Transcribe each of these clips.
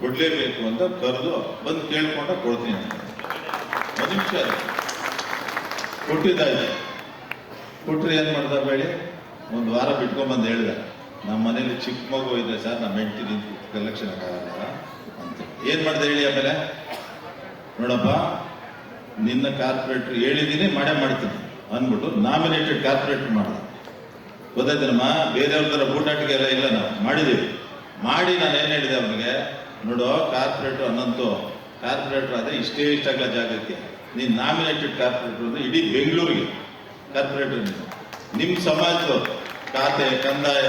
ಕೊಡ್ಲೇಬೇಕು ಅಂತ ಕರೆದು ಬಂದು ಕೇಳ್ಕೊಂಡ ಕೊಡ್ತೀನಿ ಅಂತ. ಒಂದು ನಿಮಿಷ. ಕೊಟ್ಟಿದ್ದಾಯ್ತು. ಕೊಟ್ಟರೆ ಏನ್ ಮಾಡ್ದ ಬೇಡಿ? ಒಂದು ವಾರ ಬಿಟ್ಕೊಂಡ್ಬಂದು ಹೇಳ್ದ. ನಮ್ಮ ಮನೇಲಿ ಚಿಕ್ಕ ಮಗು ಇದೆ ಸರ್ ನಮ್ಮ ಹೆಂಡತಿ ನಿಂತು ಕಲೆಕ್ಷನ್ ಆಗಲ್ಲ ಅಂತ. ಏನ್ ಮಾಡ್ದೆ ಹೇಳಿ ಆಮೇಲೆ? ನೋಡಪ್ಪ, ನಿನ್ನ ಕಾರ್ಪೊರೇಟರ್ ಹೇಳಿದೀನಿ, ಮಾಡೇ ಮಾಡ್ತೀನಿ ಅಂದ್ಬಿಟ್ಟು ನಾಮಿನೇಟೆಡ್ ಕಾರ್ಪೊರೇಟರ್ ಮಾಡ್ದ. ಗೊತ್ತಾಯ್ತನಮ್ಮ? ಬೇರೆಯವ್ರ ಥರ ಊಟಾಟಿಗೆ ಎಲ್ಲ ಇಲ್ಲ ನಾವು. ಮಾಡಿದ್ದೀವಿ ಮಾಡಿ ನಾನು ಏನು ಹೇಳಿದೆ ಅವನಿಗೆ? ನೋಡು ಕಾರ್ಪೊರೇಟರ್ ಅನ್ನಂತು ಕಾರ್ಪೊರೇಟರ್ ಆದರೆ ಇಷ್ಟೇ ಇಷ್ಟಾಗಲ್ಲ ಜಾಗಕ್ಕೆ ನೀನು ನಾಮಿನೇಟೆಡ್ ಕಾರ್ಪೊರೇಟರ್ ಅಂದರೆ ಇಡೀ ಬೆಂಗಳೂರಿಗೆ ಕಾರ್ಪೊರೇಟರ್ ನೀನು. ನಿಮ್ಮ ಸಮಾಜದ ಖಾತೆ, ಕಂದಾಯ,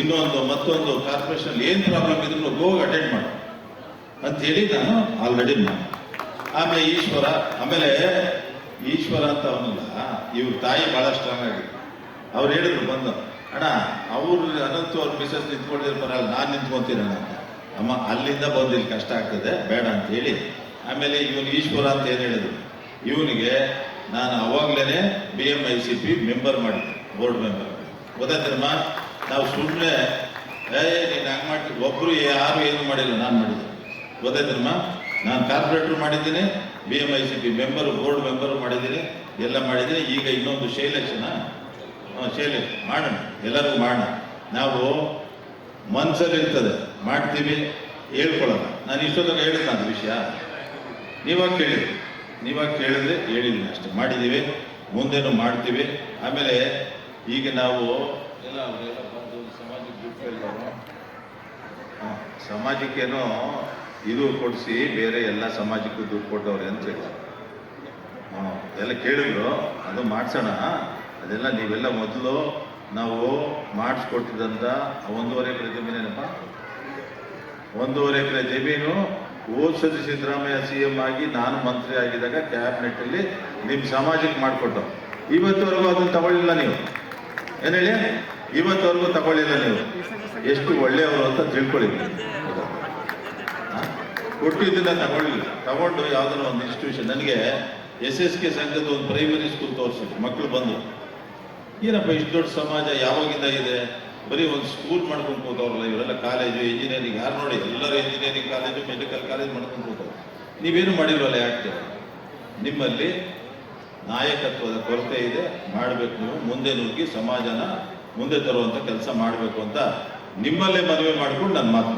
ಇನ್ನೊಂದು, ಮತ್ತೊಂದು ಕಾರ್ಪೊರೇಷನ್ ಏನು ಪ್ರಾಬ್ಲಮ್ ಇದ್ರು ಹೋಗಿ ಅಟೆಂಡ್ ಮಾಡು. ಅಂತ ಹೇಳಿ ನಾನು ಆಲ್ರೆಡಿ ಮಾಡಿ. ಆಮೇಲೆ ಈಶ್ವರ ಆಮೇಲೆ ಈಶ್ವರ ಅಂತ ಅವನಲ್ಲ, ಇವ್ರ ತಾಯಿ ಬಹಳ ಸ್ಟ್ರಾಂಗ್ ಆಗಿದೆ ಅವ್ರು ಹೇಳಿದ್ರು ಬಂದು, ಅಣ್ಣ, ಅವ್ರು ಅನಂತು ಅವ್ರ ಮಿಸಸ್ ನಿಂತ್ಕೊಂಡಿರ್ಬಾರ ನಾನು ನಿಂತ್ಕೊಂತೀನಣ್ಣ ಅಂತ. ಅಮ್ಮ, ಅಲ್ಲಿಂದ ಬಂದು ಇಲ್ಲಿ ಕಷ್ಟ ಆಗ್ತದೆ, ಬೇಡ ಅಂತ ಹೇಳಿ. ಆಮೇಲೆ ಇವನು ಈಶ್ವರ ಅಂತ ಏನು ಹೇಳಿದ್ರು? ಇವನಿಗೆ, ನಾನು ಅವಾಗ್ಲೇನೆ B M I C P member ಮಾಡಿದ್ದೆ ಬೋರ್ಡ್ ಮೆಂಬರ್ ಗೊತ್ತಾಯ್ತಮ್ಮ ನಾವು ಸುಮ್ಮನೆ ಏ ನೀನು ಹಂಗೆ ಮಾಡಿ ಒಬ್ರು ಯಾರು ಏನು ಮಾಡಿಲ್ಲ, ನಾನು ಮಾಡಿದ್ದೆ. ಗೊತ್ತಾಯ್ತಮ್ಮ ನಾನು ಕಾರ್ಪೊರೇಟರ್ ಮಾಡಿದ್ದೀನಿ B M I C P member board member ಮಾಡಿದ್ದೀನಿ, ಎಲ್ಲ ಮಾಡಿದ್ದೀನಿ. ಈಗ ಇನ್ನೊಂದು ಶೈಲೇಶನ? ಶೈಲಕ್ಷ ಮಾಡೋಣ, ಎಲ್ಲರಿಗೂ ಮಾಡೋಣ. ನಾವು ಮನ್ಸಲ್ಲಿ ಇರ್ತದೆ. ಮಾಡ್ತೀವಿ ಹೇಳ್ಕೊಳ್ಳೋಣ. ನಾನು ಇಷ್ಟೊತ್ತಾಗ ಹೇಳಿದ್ನ ಅದು ವಿಷಯ? ನೀವಾಗ ಕೇಳಿದ್ರಿ. ನೀವಾಗ ಕೇಳಿದ್ರೆ ಹೇಳಿದ್ದೀನಿ ಅಷ್ಟೆ. ಮಾಡಿದ್ದೀವಿ ಮುಂದೇನು ಮಾಡ್ತೀವಿ. ಆಮೇಲೆ ಈಗ ನಾವು ಎಲ್ಲ ಅವರೆಲ್ಲ ಬಂದು ಸಮಾಜಕ್ಕೆ ದುಡ್ಡು ಎಲ್ಲರೂ ಸಮಾಜಕ್ಕೇನೋ ಇದು ಕೊಡಿಸಿ ಬೇರೆ ಎಲ್ಲ ಸಮಾಜಕ್ಕೂ ದುಡ್ಡು ಕೊಟ್ಟವ್ರೆ ಅಂತ ಹೇಳಿ. ಎಲ್ಲ ಕೇಳಿದ್ರು. ಅದು ಮಾಡ್ಸೋಣ. ಅದೆಲ್ಲ ನೀವೆಲ್ಲ ಮೊದಲು ನಾವು ಮಾಡಿಸ್ಕೊಟ್ಟಿದ್ದಂಥ ಒಂದೂವರೆ ಎಕರೆ ಜಮೀನೇನಪ್ಪ ಒಂದೂವರೆ ಎಕರೆ ಜಮೀನು ಹೋದ್ ಸಿದ್ದರಾಮಯ್ಯ ಸಿ ಎಂ ಆಗಿ ನಾನು ಮಂತ್ರಿ ಆಗಿದ್ದಾಗ ಕ್ಯಾಬಿನೆಟ್ ಅಲ್ಲಿ ನಿಮ್ಮ ಸಮಾಜಕ್ಕೆ ಮಾಡಿಕೊಟ್ಟು ಇವತ್ತವರೆಗೂ ಅದನ್ನು ತಗೊಳ್ಳಿಲ್ಲ ನೀವು. ಏನ್ ಹೇಳಿ? ಇವತ್ತವರೆಗೂ ತಗೊಳ್ಳಿಲ್ಲ ನೀವು. ಎಷ್ಟು ಒಳ್ಳೆಯವರು ಅಂತ ತಿಳ್ಕೊಳ್ಳಿ? ಕೊಟ್ಟಿದ್ದನ್ನ ತಗೊಳ್ಳಿಲ್ಲ ತಗೊಂಡು ಯಾವ್ದಾರ ಒಂದು ಇನ್ಸ್ಟಿಟ್ಯೂಷನ್ ನನಗೆ ಎಸ್ ಎಸ್ ಕೆ ಸಂಘದ ಒಂದು ಪ್ರೈಮರಿ ಸ್ಕೂಲ್ ತೋರಿಸಿದ್ರು. ಮಕ್ಕಳು ಬಂದು. ಏನಪ್ಪ ಇಷ್ಟು ದೊಡ್ಡ ಸಮಾಜ, ಯಾವಾಗಿಂದ ಇದೆ ಬರೀ ಒಂದು ಸ್ಕೂಲ್ ಮಾಡ್ಕೊಂಡು ಕೂತವ್ರಲ್ಲ, ಇವರೆಲ್ಲ ಕಾಲೇಜು ಇಂಜಿನಿಯರಿಂಗ್ ಯಾರು ನೋಡಿ? ಎಲ್ಲರೂ ಇಂಜಿನಿಯರಿಂಗ್ ಕಾಲೇಜು ಮೆಡಿಕಲ್ ಕಾಲೇಜ್ ಮಾಡ್ಕೊಂಡು ಕೂತವ್ರು. ನೀವೇನು ಮಾಡಿಲ್ವಲ್ಲ ಯಾಕೆ ನಿಮ್ಮಲ್ಲಿ ನಾಯಕತ್ವದ ಕೊರತೆ ಇದೆ, ಮಾಡಬೇಕು ನೀವು, ಮುಂದೆ ನುಗ್ಗಿ ಸಮಾಜನ ಮುಂದೆ ತರುವಂಥ ಕೆಲಸ ಮಾಡಬೇಕು ಅಂತ ನಿಮ್ಮಲ್ಲೇ ಮದುವೆ ಮಾಡಿಕೊಂಡು ನಾನು ಮಾತು